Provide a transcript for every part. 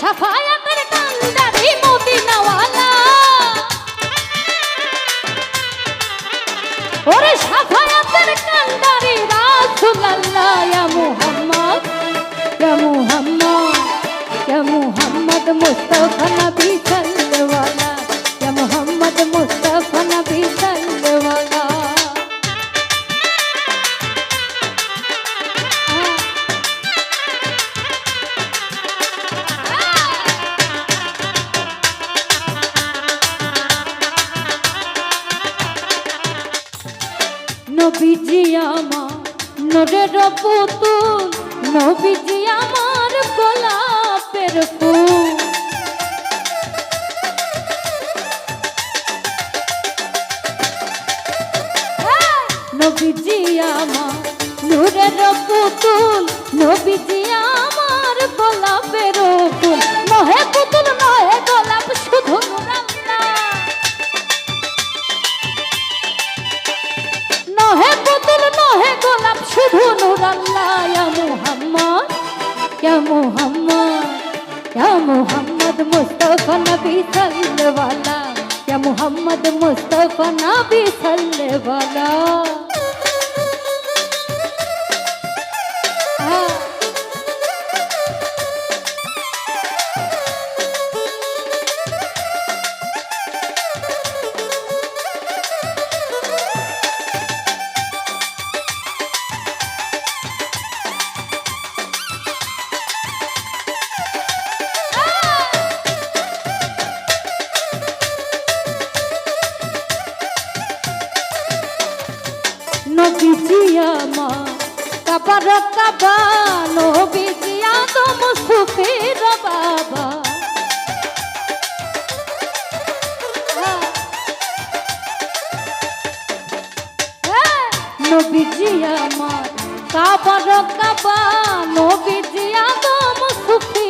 সাফায়াতের কান্দারি মদিনাওয়ালা। ওরে সাফায়াতের কান্দারি রাসূলুল্লাহ ইয়া মুহাম্মদ। ইয়া মুহাম্মদ ইয়া মুহাম্মদ মুস্তাফা নবী সাল্লাল্লাহু ইয়া মুহাম্মদ মুস্তাফা নবী সাল্লাল্লাহু নবীজি আমার, নরের পুতুল, নবীজি পুতুল, নবীজি আমার গোলাপের ফুল। নহে পুতুল, নহে গোলাপ, শুধু নহে পুতুল, নহে গোলাপ, শুধু নূর আল্লাহ ইয়া মুহাম্মদ ইয়া মুহাম্মদ ইয়া মুহাম্মদ মুস্তাফা নবী সাল্লাল্লাহু ইয়া মুহাম্মদ মুস্তাফা নবী সাল্লাল্লাহু কাবার কাবা নবীজি আদম সুফির বাবা। নবীজি আমার কাবার কাবা নবীজি আদম সুফির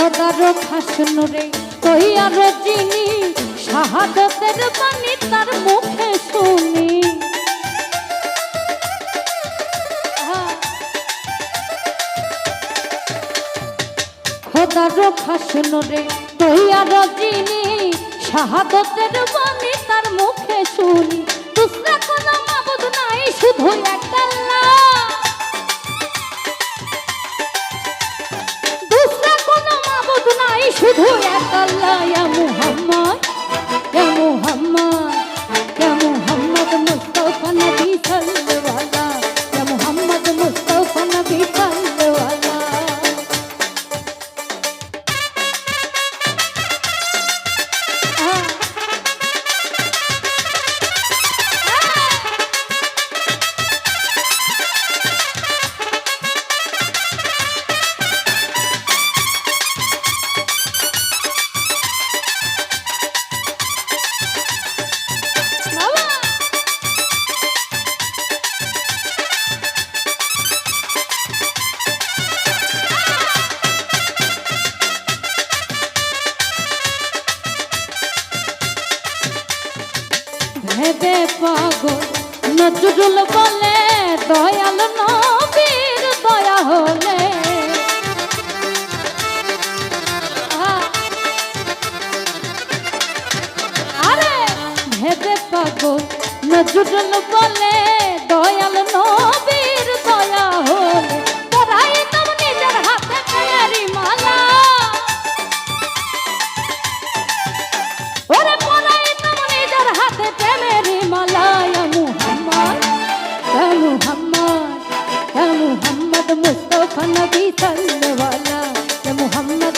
খোদার ভাষণ রে কইয়ার যিনি শাহাদতের বাণী তার মুখে শুনি। খোদার ভাষণ রে কইয়ার যিনি শাহাদতের বাণী তার মুখে শুনি। দুসরা কোনো মাবুদ নাই, শুধু এক Allah ya Muhammed নজরুল বলে দয়াল নবীর দয়া হলে। আরে ভেবে নজরুল বলে দয়াল নবীর নবী সাল্লাল্লাহু ইয়া